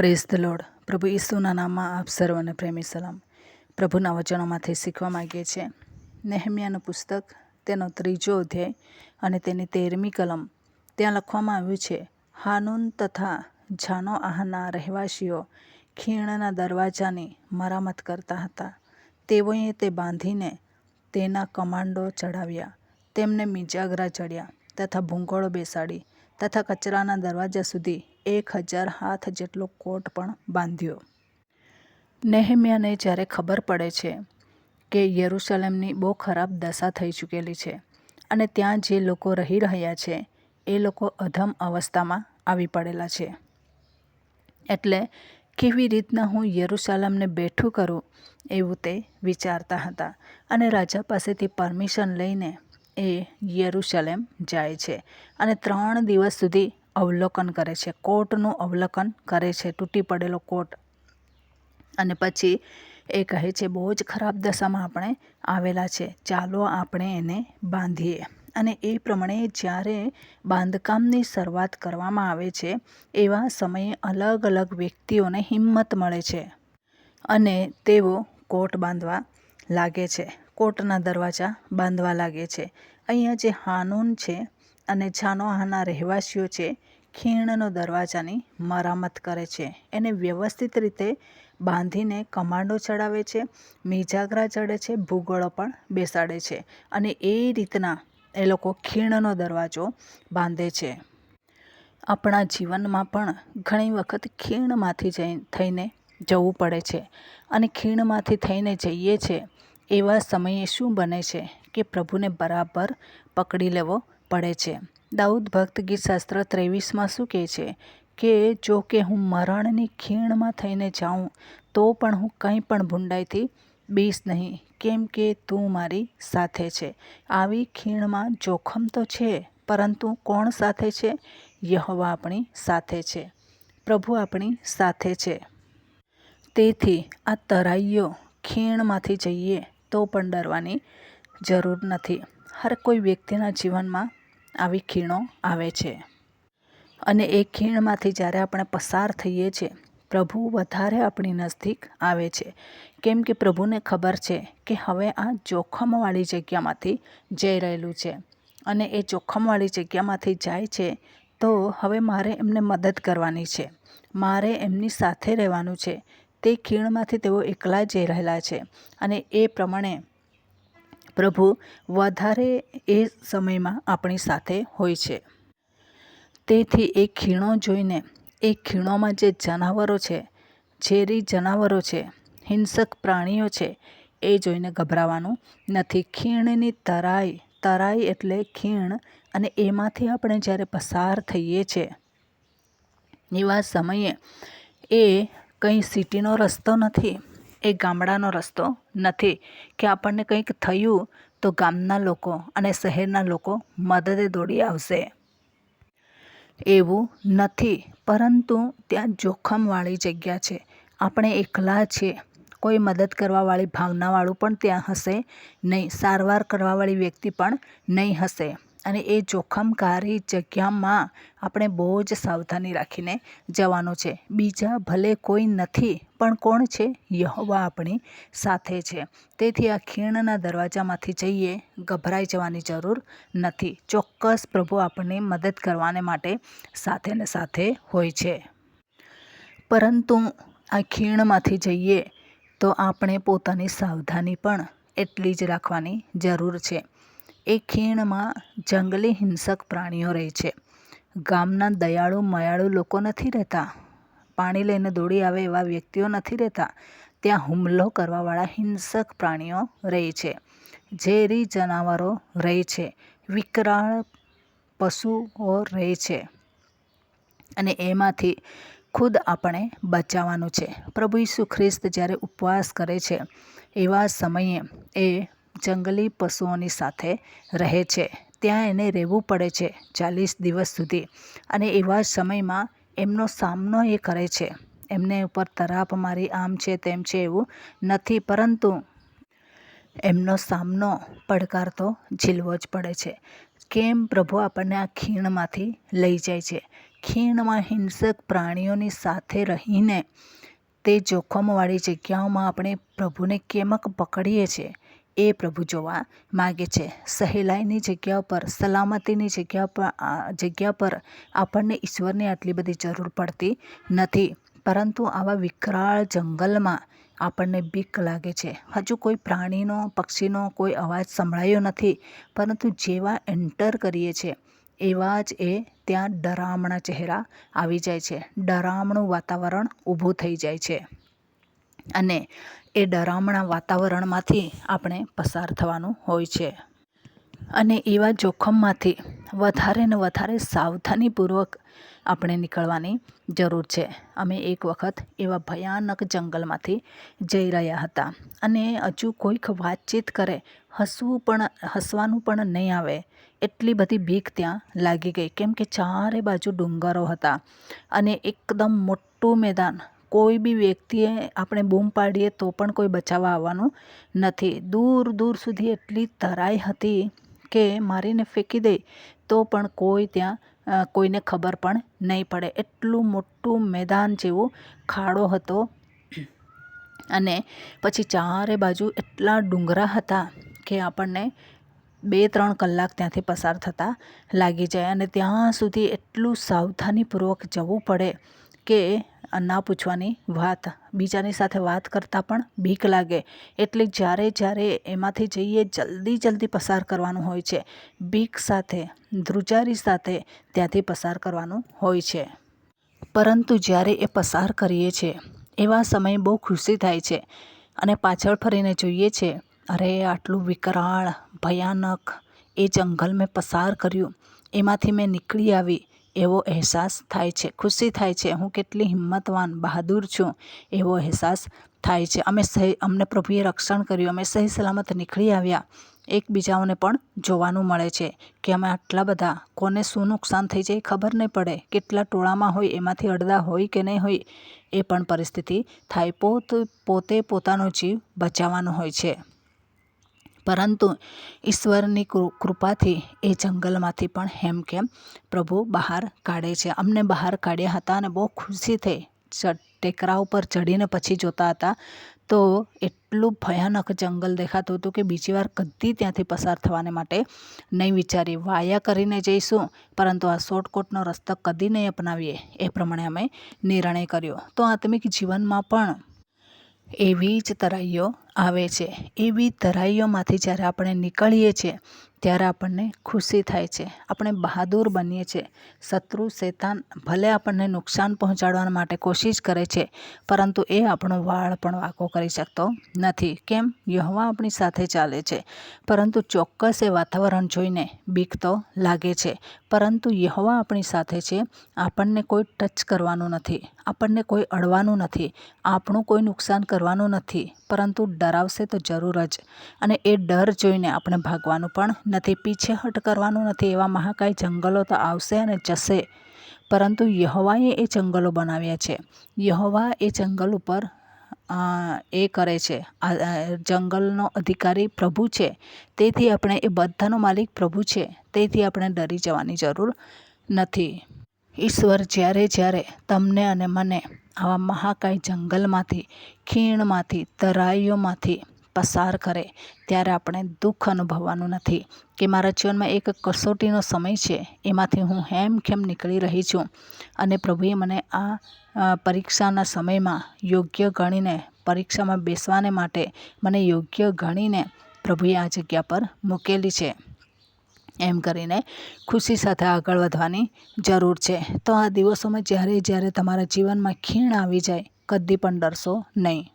Praise the lord. પ્રભુ ઈસુના નામમાં આપ સર્વને પ્રેમી સલામ. પ્રભુના વચનોમાંથી શીખવા માગીએ છીએ. નેહમિયાનું પુસ્તક, તેનો ત્રીજો અધ્યાય અને તેની તેરમી કલમ. ત્યાં લખવામાં આવ્યું છે, હાનુન તથા જાનો આહના રહેવાસીઓ ખીણના દરવાજાની મરામત કરતા હતા. તેઓએ તે બાંધીને તેના કમાન્ડો ચડાવ્યા તેમને મિજાગરા ચડ્યા તથા ભૂંગળો બેસાડી. તથા કચરાના દરવાજા સુધી એક હજાર હાથ જેટલો કોટ પણ બાંધ્યો. નેહમ્યાને જ્યારે ખબર પડે છે કે યરૂશલેમની બહુ ખરાબ દશા થઈ ચૂકેલી છે અને ત્યાં જે લોકો રહી રહ્યા છે, એ લોકો અધમ અવસ્થામાં આવી પડેલા છે. એટલે કેવી રીતના હું યરૂશલેમને બેઠું કરું એવું તે વિચારતા હતા અને રાજા પાસેથી પરમિશન લઈને એ યરુશલેમ જાય છે અને ત્રણ દિવસ સુધી અવલોકન કરે છે. કોટનું અવલોકન કરે છે. તૂટી પડેલો કોટ અને પછી એ કહે છે, બહુ જ ખરાબ દશામાં આપણે આવેલા છે. ચાલો આપણે એને બાંધીએ. અને એ પ્રમાણે જ્યારે બાંધકામની શરૂઆત કરવામાં આવે છે, એવા સમયે અલગ અલગ વ્યક્તિઓને હિંમત મળે છે અને તેઓ કોટ બાંધવા લાગે છે. કોટના દરવાજા બાંધવા લાગે છે. અહીંયા જે હાનૂન છે અને છાનોહાના રહેવાસીઓ છે, ખીણનો દરવાજાની મરામત કરે છે. એને વ્યવસ્થિત રીતે બાંધીને કમાન્ડો ચડાવે છે, મિજાગરા ચડે છે, ભૂગોળો પણ બેસાડે છે અને એ રીતના એ લોકો ખીણનો દરવાજો બાંધે છે. આપણા જીવનમાં પણ ઘણી વખત ખીણમાંથી જઈ થઈને જવું પડે છે અને ખીણમાંથી થઈને જઈએ છે એવા સમયે શું બને છે કે પ્રભુને બરાબર પકડી લેવો પડે છે? દાઉદ ભક્ત ગીતશાસ્ત્ર ત્રેવીસમાં શું કહે છે કે, જો કે હું મરણની ખીણમાં થઈને જાઉં, તો પણ હું કંઈ પણ ભૂંડાઈથી બીશ નહીં, કેમ કે તું મારી સાથે છે. આવી ખીણમાં જોખમ તો છે, પરંતુ કોણ સાથે છે? યહવા આપણી સાથે છે. પ્રભુ આપણી સાથે છે. તેથી આ તરાઈઓ ખીણમાંથી જઈએ તો પણ ડરવાની જરૂર નથી. હર કોઈ વ્યક્તિના જીવનમાં આવી ખીણો આવે છે. અને એ ખીણમાંથી જ્યારે આપણે પસાર થઈએ છીએ પ્રભુ વધારે આપણી નજદીક આવે છે. કેમ કે પ્રભુને ખબર છે કે હવે આ જોખમવાળી જગ્યામાંથી જઈ રહેલું છે. અને એ જોખમવાળી જગ્યામાંથી જાય છે, તો હવે મારે એમને મદદ કરવાની છે. મારે એમની સાથે રહેવાનું છે. તે ખીણમાંથી તેઓ એકલા જઈ રહેલા છે અને એ પ્રમાણે પ્રભુ વધારે એ સમયમાં આપણી સાથે હોય છે. તેથી એ ખીણો જોઈને, એ ખીણોમાં જે જનાવરો છે, ઝેરી જનાવરો છે, હિંસક પ્રાણીઓ છે, એ જોઈને ગભરાવાનું નથી. ખીણની તરાઈ તરાઈ એટલે ખીણ અને એમાંથી આપણે જ્યારે પસાર થઈએ છીએ એવા સમયે એ કંઈ સિટીનો રસ્તો નથી, એ ગામડાનો રસ્તો નથી કે આપણને કંઈક થયું તો ગામના લોકો અને શહેરના લોકો મદદે દોડી આવશે. એવું નથી, પરંતુ ત્યાં જોખમવાળી જગ્યા છે. આપણે એકલા છીએ કોઈ મદદ કરવાવાળી ભાવનાવાળું પણ ત્યાં હશે નહીં, સારવાર કરવાવાળી વ્યક્તિ પણ નહીં હશે. અને એ જોખમકારી જગ્યામાં આપણે બહુ જ સાવધાની રાખીને જવાનું છે. બીજા ભલે કોઈ નથી, પણ કોણ છે? યહોવા આપણી સાથે છે. તેથી આ ખીણના દરવાજામાંથી જઈએ, ગભરાઈ જવાની જરૂર નથી. ચોક્કસ પ્રભુ આપણને મદદ કરવાને માટે સાથે ને સાથે હોય છે. પરંતુ આ ખીણમાંથી જઈએ તો આપણે પોતાની સાવધાની પણ એટલી જ રાખવાની જરૂર છે. એ ખીણમાં જંગલી હિંસક પ્રાણીઓ રહે છે. ગામના દયાળુ મયાળુ લોકો નથી રહેતા. પાણી લઈને દોડી આવે એવા વ્યક્તિઓ નથી રહેતા. ત્યાં હુમલો કરવાવાળા હિંસક પ્રાણીઓ રહે છે. ઝેરી જનાવરો રહે છે. વિકરાળ પશુઓ રહે છે. અને એમાંથી ખુદ આપણે બચાવવાનું છે. પ્રભુ ઈસુ ખ્રિસ્ત જ્યારે ઉપવાસ કરે છે, એવા સમયે એ જંગલી પશુઓની સાથે રહે છે. ત્યાં એને રહેવું પડે છે ચાલીસ દિવસ સુધી અને એવા સમયમાં એમનો સામનો એ કરે છે. એમને ઉપર તરાપ મારી આમ છે તેમ છે એવું નથી પરંતુ એમનો સામનો પડકાર તો ઝીલવો જ પડે છે. કેમ પ્રભુ આપણને આ ખીણમાંથી લઈ જાય છે? ખીણમાં હિંસક પ્રાણીઓની સાથે રહીને તે જોખમવાળી જગ્યાઓમાં આપણે પ્રભુને કેમક પકડીએ છીએ? એ પ્રભુ જોવા માગે છે. સહેલાઈની જગ્યા પર, સલામતીની જગ્યા પર જગ્યા પર આપણને ઈશ્વરની આટલી બધી જરૂર પડતી નથી. પરંતુ આવા વિકરાળ જંગલમાં આપણને બીક લાગે છે. હજુ કોઈ પ્રાણીનો, પક્ષીનો કોઈ અવાજ સંભળાયો નથી. પરંતુ જેવા એન્ટર કરીએ છીએ એવા જ એ ત્યાં ડરામણા ચહેરા આવી જાય છે. ડરામણું વાતાવરણ ઊભું થઈ જાય છે. અને એ ડરામણા વાતાવરણમાંથી આપણે પસાર થવાનું હોય છે. અને એવા જોખમમાંથી વધારે ને વધારે સાવધાનીપૂર્વક આપણે નીકળવાની જરૂર છે. અમે એક વખત એવા ભયાનક જંગલમાંથી જઈ રહ્યા હતા અને હજુ કોઈક વાતચીત કરે, હસવું પણ, હસવાનું પણ નહીં આવે. એટલી બધી બીક ત્યાં લાગી ગઈ. કેમ કે ચારે બાજુ ડુંગરો હતા અને એકદમ મોટું મેદાન કોઈ બી વ્યક્તિએ આપણે બૂમ પાડીએ તો પણ કોઈ બચાવવા આવવાનું નથી. દૂર દૂર સુધી એટલી તરાઈ હતી કે મારીને ફેંકી દે તો પણ કોઈ ત્યાં કોઈને ખબર પણ નહીં પડે. એટલું મોટું મેદાન જેવું ખાડો હતો અને પછી ચારે બાજુ એટલા ડુંગરા હતા કે આપણને બે, ત્રણ કલાક ત્યાંથી પસાર થતાં લાગી જાય અને ત્યાં સુધી એટલું સાવધાનીપૂર્વક જવું પડે. કે ના પૂછવાની વાત. બીજાની સાથે વાત કરતાં પણ બીક લાગે. એટલે જ્યારે જ્યારે એમાંથી જઈએ, જલ્દી જલ્દી પસાર કરવાનું હોય છે. બીક સાથે, ધ્રુજારી સાથે ત્યાંથી પસાર કરવાનું હોય છે. પરંતુ જ્યારે એ પસાર કરીએ છીએ એવા સમયે બહુ ખુશી થાય છે અને પાછળ ફરીને જોઈએ છે, અરે આટલું વિકરાળ, ભયાનક, એ જંગલ મેં પસાર કર્યું. એમાંથી મેં નીકળી આવી. એવો અહેસાસ થાય છે. ખુશી થાય છે. હું કેટલી હિંમતવાન, બહાદુર છું એવો અહેસાસ થાય છે. અમે સહી, અમને પ્રભુએ રક્ષણ કર્યું. અમે સહી સલામત નીકળી આવ્યા. એકબીજાઓને પણ જોવાનું મળે છે કે અમે આટલા બધા, કોને શું નુકસાન થઈ જાય ખબર નહીં પડે. કેટલા ટોળામાં હોય, એમાંથી અડધા હોય કે નહીં હોય, એ પણ પરિસ્થિતિ થાય. પોત, પોતે પોતાનો જીવ બચાવવાનો હોય છે. પરંતુ ઈશ્વરની કૃપાથી એ જંગલમાંથી પણ હેમખેમ પ્રભુ બહાર કાઢે છે. અમને બહાર કાઢ્યા હતા અને બહુ ખુશી થઈ. ટેકરા ઉપર ચડીને પછી જોતા હતા તો એટલું ભયાનક જંગલ દેખાતું હતું કે બીજી વાર કદી ત્યાંથી પસાર થવાને માટે નહીં વિચારી વાયા કરીને જઈશું, પરંતુ આ શોર્ટકટનો રસ્તો કદી નહીં અપનાવીએ. એ પ્રમાણે અમે નિર્ણય કર્યો. તો આત્મિક જીવનમાં પણ એવી જ તરાઈઓ આવે છે. એવી તરાઈઓમાંથી જ્યારે આપણે નીકળીએ છીએ, ત્યારે આપણને ખુશી થાય છે. આપણે બહાદુર બનીએ છીએ. શત્રુ, શેતાન ભલે આપણને નુકસાન પહોંચાડવા માટે કોશિશ કરે છે, પરંતુ એ આપણો વાળ પણ વાંકો કરી શકતો નથી. કેમ? યહવા આપણી સાથે ચાલે છે, પરંતુ ચોક્કસ એ વાતાવરણ જોઈને બીક તો લાગે છે. પરંતુ યહવા આપણી સાથે છે, આપણને કોઈ ટચ કરવાનું નથી. આપણને કોઈ અડવાનું નથી, આપણું કોઈ નુકસાન કરવાનું નથી, પરંતુ ડરાવશે તો જરૂર જ. અને એ ડર જોઈને આપણે ભાગવાનું પણ નથી પીછેહટ કરવાનું નથી, એવા મહાકાય જંગલો તો આવશે અને જશે. પરંતુ યહવાએ એ જંગલો બનાવ્યા છે. યહવા એ જંગલ ઉપર એ કરે છે. આ જંગલનો અધિકારી પ્રભુ છે. તેથી આપણે એ બધાનો માલિક પ્રભુ છે. તેથી આપણે ડરી જવાની જરૂર નથી. ઈશ્વર જ્યારે જ્યારે તમને અને મને આવા મહાકાય જંગલમાંથી, ખીણમાંથી, તરાઈઓમાંથી પસાર કરે, ત્યારે આપણે દુઃખ અનુભવવાનું નથી કે મારા જીવનમાં એક કસોટીનો સમય છે, એમાંથી હું હેમખેમ નીકળી રહી છું. અને પ્રભુએ મને આ પરીક્ષાના સમયમાં યોગ્ય ગણીને, પરીક્ષામાં બેસવાને માટે મને યોગ્ય ગણીને પ્રભુએ આ જગ્યા પર મૂકેલી છે. એમ કરીને ખુશી સાથે આગળ વધવાની જરૂર છે. તો આ દિવસોમાં જ્યારે જ્યારે તમારા જીવનમાં ખીણ આવી જાય, કદી પણ ડરશો નહીં.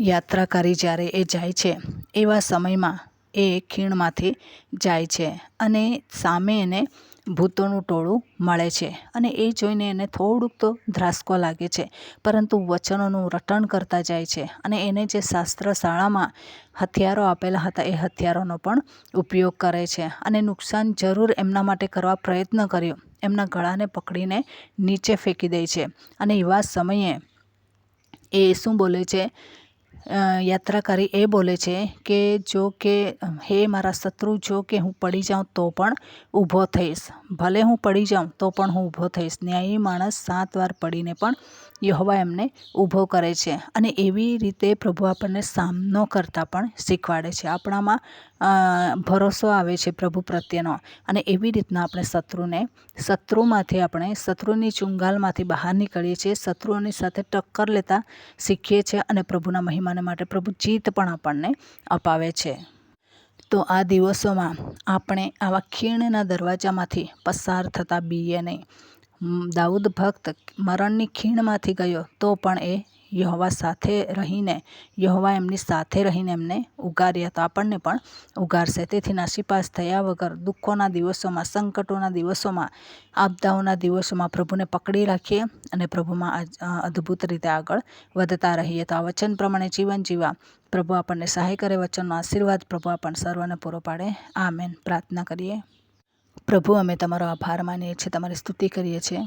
યાત્રાકારી જ્યારે એ જાય છે, એવા સમયમાં એ ખીણમાંથી જાય છે અને સામે એને ભૂતોનું ટોળું મળે છે અને એ જોઈને એને થોડુંક તો ધ્રાસકો લાગે છે, પરંતુ વચનોનું રટણ કરતા જાય છે અને એને જે શાસ્ત્ર શાળામાં હથિયારો આપેલા હતા એ હથિયારોનો પણ ઉપયોગ કરે છે અને નુકસાન જરૂર એમના માટે કરવા પ્રયત્ન કર્યો. એમના ગળાને પકડીને નીચે ફેંકી દે છે અને એવા સમયે એ શું બોલે છે? યાત્રાકારી એ બોલે છે કે જો કે, હે મારા શત્રુ, જો કે હું પડી જાઉં તો પણ ઊભો થઈશ. ભલે હું પડી જાઉં તો પણ હું ઊભો થઈશ. ન્યાયી માણસ સાત વાર પડીને પણ યહોવા એમને ઊભો કરે છે અને એવી રીતે પ્રભુ આપણને સામનો કરતાં પણ શીખવાડે છે. આપણામાં ભરોસો આવે છે પ્રભુ પ્રત્યેનો અને એવી રીતના આપણે શત્રુને, શત્રુમાંથી આપણે, શત્રુની ચુંગાલમાંથી બહાર નીકળીએ છીએ, શત્રુઓની સાથે ટક્કર લેતા શીખીએ છીએ અને પ્રભુના મહિમાને માટે પ્રભુ જીત પણ આપણને અપાવે છે. તો આ દિવસોમાં આપણે આવા ખીણના દરવાજામાંથી પસાર થતા બીએ નહીં. દાઉદ ભક્ત મરણની ખીણમાંથી ગયો તો પણ એ યહોવા સાથે રહીને, યહોવા એમની સાથે રહીને એમને ઉગાર્યા તો આપણને પણ ઉગારશે. તેથી નાસીપાસ થયા વગર દુઃખોના દિવસોમાં, સંકટોના દિવસોમાં, આપદાઓના દિવસોમાં પ્રભુને પકડી રાખીએ અને પ્રભુમાં અદ્ભુત રીતે આગળ વધતા રહીએ. તો આ વચન પ્રમાણે જીવન જીવા પ્રભુ આપણને સહાય કરે. વચનનો આશીર્વાદ પ્રભુ આપણને સર્વને પૂરો પાડે. આમેન. પ્રાર્થના કરીએ. પ્રભુ, અમે તમારો આભાર માનીએ છીએ. તમારી સ્તુતિ કરીએ છીએ.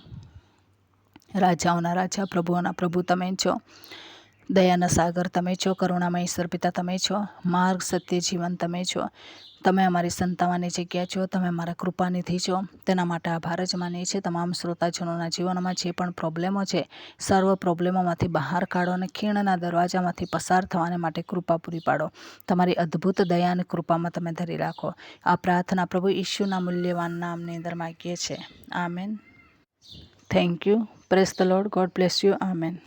રાજાઓના રાજા, પ્રભુઓના પ્રભુ તમે છો. દયાના સાગર તમે છો, કરુણામય ઈશ્વર તમે છો, માર્ગ સત્ય જીવન તમે છો. તમે અમારી સંતાવાની જગ્યા છો, તમે અમારા કૃપાનિધિ છો. તેના માટે આભાર જ માનીએ છીએ. તમામ શ્રોતાજનોના જીવનમાં જે પણ પ્રોબ્લેમો છે, સર્વ પ્રોબ્લેમોમાંથી બહાર કાઢો અને ખીણના દરવાજામાંથી પસાર થવાને માટે કૃપા પૂરી પાડો. તમારી અદ્ભુત દયા અને કૃપામાં તમે ધરી રાખો. આ પ્રાર્થના પ્રભુ ઈશ્યુના મૂલ્યવાન નામની અંદર માગીએ છીએ. Amen. Thank you. Praise the Lord. God bless you. Amen.